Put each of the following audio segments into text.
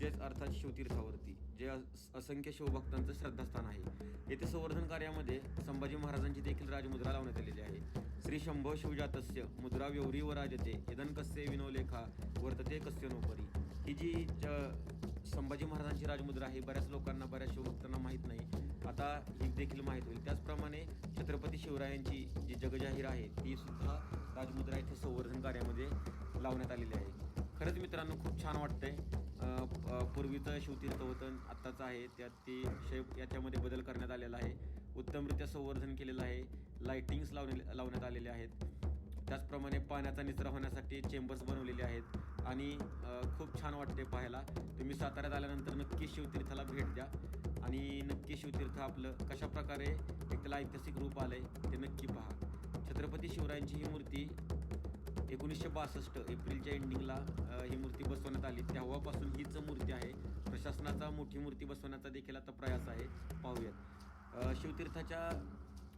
म्हणजेच अर्थात शिवतीर्थावरती जे असंख्य शिवभक्तांचं श्रद्धास्थान आहे. येथे संवर्धन कार्यामध्ये संभाजी महाराजांची देखील राजमुद्रा लावण्यात आलेली आहे. श्री शंभो शिवजातस्य मुद्रा व्यवरी व राजते इदन कस्य विनोलेखा वर्तते कस्य नोपरी. ही जी संभाजी महाराजांची राजमुद्रा आहे बऱ्याच लोकांना बऱ्याच शिवभक्तांना माहीत नाही. आता ही देखील माहीत होईल. त्याचप्रमाणे छत्रपती शिवरायांची जी जगजाहीर आहे ती सुद्धा राजमुद्रा इथे संवर्धन कार्यामध्ये लावण्यात आलेली आहे. खरंच मित्रांनो खूप छान वाटतंय. पूर्वीचं शिवतीर्थवतन आत्ताचं आहे. त्यात ती शेप याच्यामध्ये बदल करण्यात आलेला आहे. उत्तमरित्या संवर्धन केलेलं आहे. लाईटिंग्स लावणे लावण्यात आलेले आहेत. त्याचप्रमाणे पाण्याचा निचरा होण्यासाठी चेंबर्स बनवलेले आहेत. आणि खूप छान वाटते पाहायला. तुम्ही साताऱ्यात आल्यानंतर नक्की शिवतीर्थाला भेट द्या. आणि नक्की शिवतीर्थ आपलं कशा प्रकारे एक त्याला ऐतिहासिक रूप आहे ते नक्की पहा. छत्रपती शिवरायांची ही मूर्ती एकोणीसशे बासष्ट एप्रिलच्या एंडिंगला ही मूर्ती बसवण्यात आली. तेव्हापासून प्रशासनाचा मोठी मूर्ती बसवण्याचा देखील आता प्रयास आहे. पाहूयात. शिवतीर्थाच्या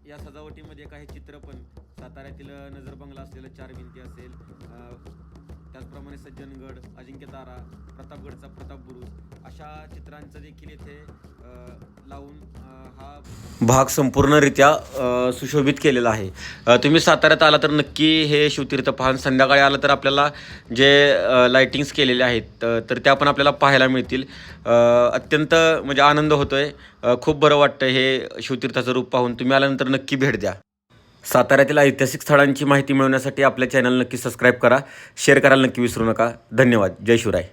या सजावटीमध्ये काही चित्र पण साताऱ्यातील नजर बंगला असलेलं चार भिंती असेल सज्जनगड अजिंक्यतारा प्रतापगडचा प्रताप बुरुज अशा चित्रांचं देखील येथे लावून हा भाग संपूर्णरित्या सुशोभित केलेला आहे. तुम्ही साताऱ्यात आला तर नक्की हे शिवतीर्थ पाहून संध्याकाळी आलं तर आपल्याला जे लाइटिंग्स केलेले आहेत तर त्या पण आपल्याला पाहायला मिळतील. अत्यंत म्हणजे आनंद होतोय. आहे खूप बरं वाटतं हे शिवतीर्थाचं रूप पाहून. तुम्ही आल्यानंतर नक्की भेट द्या. साताऱ्यातील ऐतिहासिक स्थळांची माहिती मिळवण्यासाठी आपल्या चॅनल नक्की सबस्क्राईब करा. शेअर करायला नक्की विसरू नका. धन्यवाद. जय शिवराय.